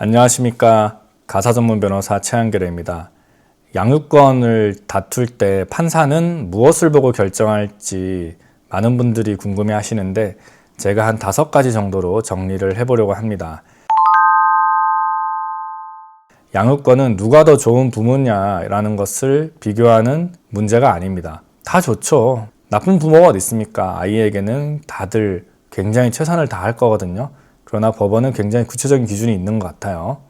안녕하십니까. 가사 전문 변호사 최한결입니다. 양육권을 다툴 때 판사는 무엇을 보고 결정할지 많은 분들이 궁금해 하시는데 제가 한 다섯 가지 정도로 정리를 해보려고 합니다. 양육권은 누가 더 좋은 부모냐라는 것을 비교하는 문제가 아닙니다. 다 좋죠. 나쁜 부모가 어디 있습니까? 아이에게는 다들 굉장히 최선을 다할 거거든요. 그러나 법원은 굉장히 구체적인 기준이 있는 것 같아요.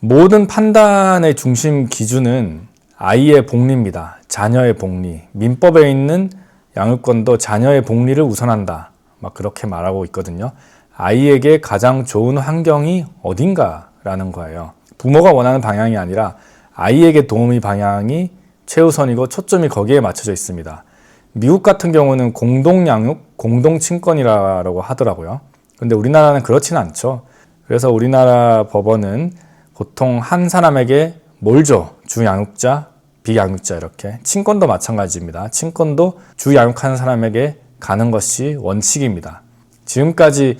모든 판단의 중심 기준은 아이의 복리입니다. 자녀의 복리. 민법에 있는 양육권도 자녀의 복리를 우선한다. 막 그렇게 말하고 있거든요. 아이에게 가장 좋은 환경이 어딘가라는 거예요. 부모가 원하는 방향이 아니라 아이에게 도움이 방향이 최우선이고 초점이 거기에 맞춰져 있습니다. 미국 같은 경우는 공동 양육, 공동 친권이라고 하더라고요. 근데 우리나라는 그렇진 않죠. 그래서 우리나라 법원은 보통 한 사람에게 뭘 줘? 주양육자, 비양육자 이렇게. 친권도 마찬가지입니다. 친권도 주양육하는 사람에게 가는 것이 원칙입니다. 지금까지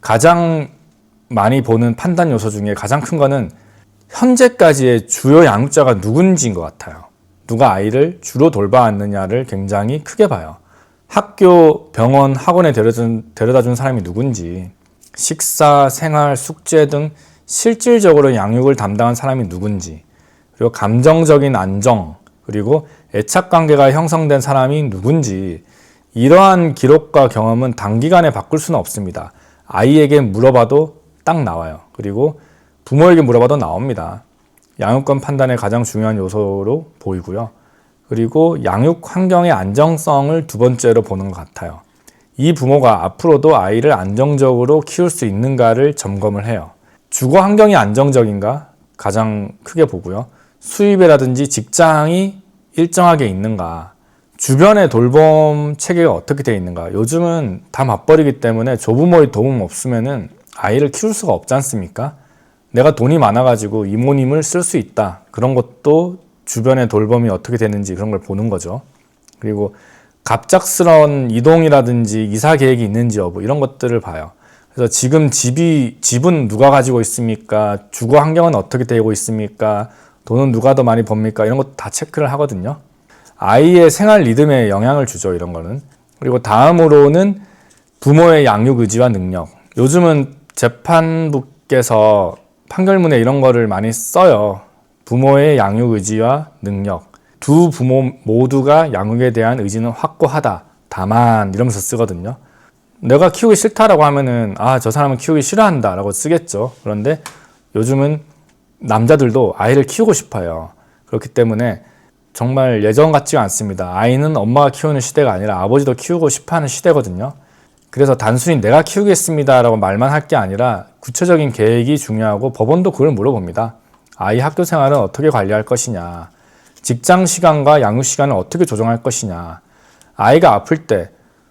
가장 많이 보는 판단 요소 중에 가장 큰 거는 현재까지의 주요 양육자가 누군지인 것 같아요. 누가 아이를 주로 돌봐왔느냐를 굉장히 크게 봐요. 학교, 병원, 학원에 데려다 준 사람이 누군지, 식사, 생활, 숙제 등 실질적으로 양육을 담당한 사람이 누군지, 그리고 감정적인 안정, 그리고 애착 관계가 형성된 사람이 누군지, 이러한 기록과 경험은 단기간에 바꿀 수는 없습니다. 아이에게 물어봐도 딱 나와요. 그리고 부모에게 물어봐도 나옵니다. 양육권 판단의 가장 중요한 요소로 보이고요. 그리고 양육 환경의 안정성을 두 번째로 보는 것 같아요. 이 부모가 앞으로도 아이를 안정적으로 키울 수 있는가를 점검을 해요. 주거 환경이 안정적인가 가장 크게 보고요. 수입이라든지 직장이 일정하게 있는가, 주변의 돌봄 체계가 어떻게 되어 있는가. 요즘은 다 맞벌이기 때문에 조부모의 도움 없으면은 아이를 키울 수가 없지 않습니까? 내가 돈이 많아가지고 이모님을 쓸 수 있다. 그런 것도 주변의 돌봄이 어떻게 되는지 그런 걸 보는 거죠. 그리고 갑작스러운 이동이라든지 이사 계획이 있는지 여부 이런 것들을 봐요. 그래서 지금 집이 집은 누가 가지고 있습니까? 주거 환경은 어떻게 되고 있습니까? 돈은 누가 더 많이 법니까? 이런 것도 다 체크를 하거든요. 아이의 생활 리듬에 영향을 주죠. 이런 거는. 그리고 다음으로는 부모의 양육 의지와 능력. 요즘은 재판부께서 판결문에 이런 거를 많이 써요. 부모의 양육 의지와 능력. 두 부모 모두가 양육에 대한 의지는 확고하다. 다만 이러면서 쓰거든요. 내가 키우기 싫다라고 하면은 아, 저 사람은 키우기 싫어한다라고 쓰겠죠. 그런데 요즘은 남자들도 아이를 키우고 싶어요. 그렇기 때문에 정말 예전 같지가 않습니다. 아이는 엄마가 키우는 시대가 아니라 아버지도 키우고 싶어 하는 시대거든요. 그래서 단순히 내가 키우겠습니다라고 말만 할 게 아니라 구체적인 계획이 중요하고 법원도 그걸 물어봅니다. 아이 학교 생활은 어떻게 관리할 것이냐. 직장 시간과 양육 시간을 어떻게 조정할 것이냐. 아이가 아플 때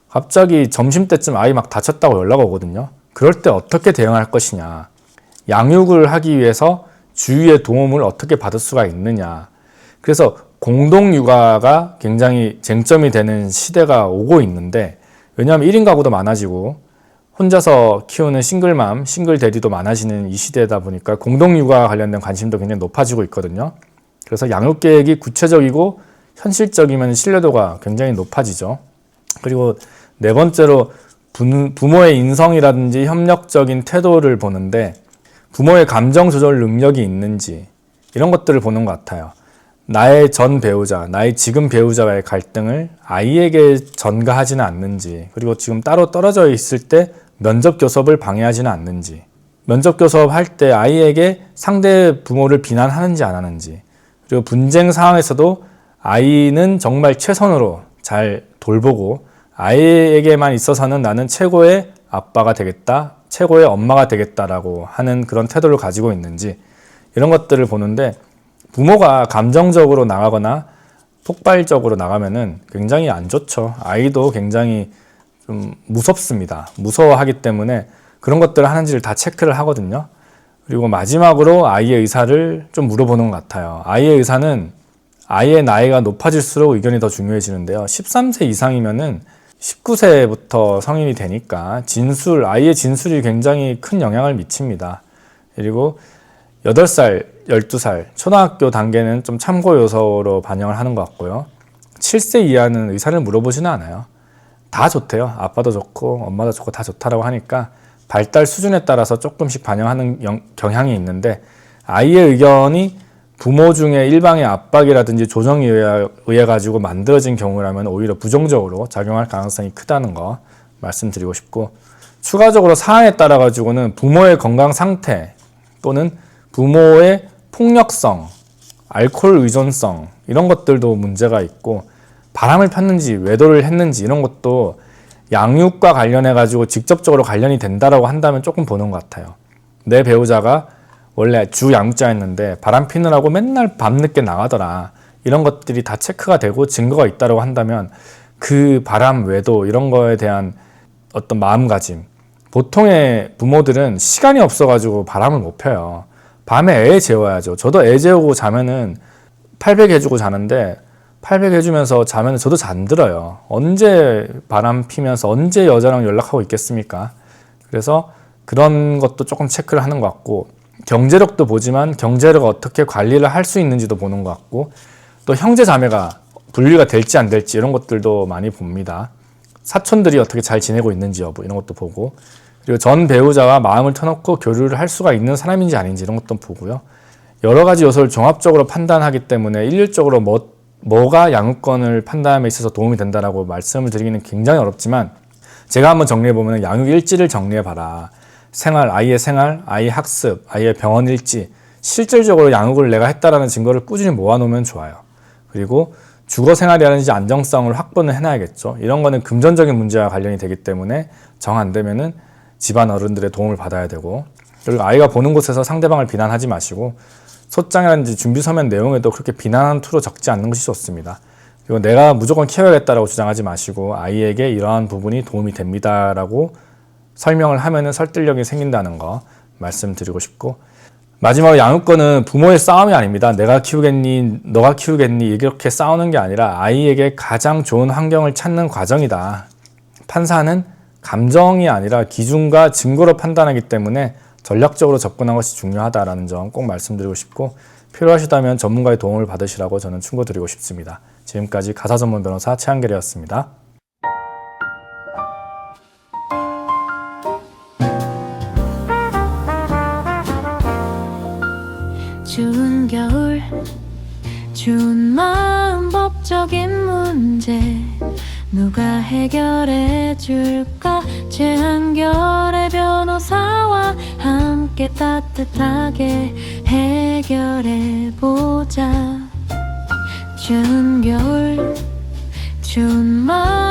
갑자기 점심 때쯤 아이 막 다쳤다고 연락 오거든요. 그럴 때 어떻게 대응할 것이냐. 양육을 하기 위해서 주위의 도움을 어떻게 받을 수가 있느냐. 그래서 공동 육아가 굉장히 쟁점이 되는 시대가 오고 있는데 왜냐하면 1인 가구도 많아지고 혼자서 키우는 싱글맘, 싱글 대디도 많아지는 이 시대다 보니까 공동 육아 관련된 관심도 굉장히 높아지고 있거든요. 그래서 양육 계획이 구체적이고 현실적이면 신뢰도가 굉장히 높아지죠. 그리고 네 번째로 부모의 인성이라든지 협력적인 태도를 보는데 부모의 감정 조절 능력이 있는지 이런 것들을 보는 것 같아요. 나의 전 배우자, 나의 지금 배우자와의 갈등을 아이에게 전가하지는 않는지, 그리고 지금 따로 떨어져 있을 때 면접 교섭을 방해하지는 않는지, 면접 교섭 할 때 아이에게 상대 부모를 비난하는지 안 하는지, 그리고 분쟁 상황에서도 아이는 정말 최선으로 잘 돌보고 아이에게만 있어서는 나는 최고의 아빠가 되겠다, 최고의 엄마가 되겠다라고 하는 그런 태도를 가지고 있는지 이런 것들을 보는데 부모가 감정적으로 나가거나 폭발적으로 나가면은 굉장히 안 좋죠. 아이도 굉장히 좀 무섭습니다. 무서워하기 때문에 그런 것들을 하는지를 다 체크를 하거든요. 그리고 마지막으로 아이의 의사를 좀 물어보는 것 같아요. 아이의 의사는 아이의 나이가 높아질수록 의견이 더 중요해지는데요. 13세 이상이면은 19세부터 성인이 되니까 진술, 아이의 진술이 굉장히 큰 영향을 미칩니다. 그리고 8살, 12살, 초등학교 단계는 좀 참고 요소로 반영을 하는 것 같고요. 7세 이하는 의사를 물어보지는 않아요. 다 좋대요. 아빠도 좋고 엄마도 좋고 다 좋다라고 하니까 발달 수준에 따라서 조금씩 반영하는 영- 경향이 있는데 아이의 의견이 부모 중에 일방의 압박이라든지 조정에 의해, 의해 가지고 만들어진 경우라면 오히려 부정적으로 작용할 가능성이 크다는 거 말씀드리고 싶고 추가적으로 사안에 따라 가지고는 부모의 건강 상태 또는 부모의 폭력성, 알코올 의존성 이런 것들도 문제가 있고 바람을 폈는지 외도를 했는지 이런 것도 양육과 관련해 가지고 직접적으로 관련이 된다라고 한다면 조금 보는 것 같아요. 내 배우자가 원래 주 양육자였는데 바람 피느라고 맨날 밤늦게 나가더라. 이런 것들이 다 체크가 되고 증거가 있다라고 한다면 그 바람 외도 이런 거에 대한 어떤 마음가짐 보통의 부모들은 시간이 없어가지고 바람을 못 펴요. 밤에 애 재워야죠. 저도 애 재우고 자면은 800 해주고 자는데 800 해주면서 자면 저도 잠들어요. 언제 바람 피면서 언제 여자랑 연락하고 있겠습니까? 그래서 그런 것도 조금 체크를 하는 것 같고 경제력도 보지만 경제력 어떻게 관리를 할 수 있는지도 보는 것 같고 또 형제 자매가 분리가 될지 안 될지 이런 것들도 많이 봅니다. 사촌들이 어떻게 잘 지내고 있는지 여부 이런 것도 보고 그리고 전 배우자와 마음을 터놓고 교류를 할 수가 있는 사람인지 아닌지 이런 것도 보고요. 여러 가지 요소를 종합적으로 판단하기 때문에 일률적으로 뭐, 뭐가 양육권을 판단함에 있어서 도움이 된다라고 말씀을 드리기는 굉장히 어렵지만 제가 한번 정리해 보면 양육 일지를 정리해 봐라. 생활, 아이의 생활, 아이의 학습, 아이의 병원 일지, 실질적으로 양육을 내가 했다라는 증거를 꾸준히 모아놓으면 좋아요. 그리고 주거 생활이라든지 안정성을 확보는 해놔야겠죠. 이런 거는 금전적인 문제와 관련이 되기 때문에 정 안 되면은 집안 어른들의 도움을 받아야 되고 그리고 아이가 보는 곳에서 상대방을 비난하지 마시고 소장이라든지 준비 서면 내용에도 그렇게 비난하는 투로 적지 않는 것이 좋습니다. 그리고 내가 무조건 키워야겠다라고 주장하지 마시고 아이에게 이러한 부분이 도움이 됩니다라고 설명을 하면은 설득력이 생긴다는 거 말씀드리고 싶고 마지막으로 양육권은 부모의 싸움이 아닙니다. 내가 키우겠니, 너가 키우겠니 이렇게 싸우는 게 아니라 아이에게 가장 좋은 환경을 찾는 과정이다. 판사는 감정이 아니라 기준과 증거로 판단하기 때문에 전략적으로 접근한 것이 중요하다라는 점 꼭 말씀드리고 싶고 필요하시다면 전문가의 도움을 받으시라고 저는 충고드리고 싶습니다. 지금까지 가사 전문 변호사 최한결이었습니다. 추운 겨울 추운 마음 법적인 문제 누가 해결해 줄까 최한결의 변호사와 함께 따뜻하게 해결해보자. 추운 겨울 추운 마음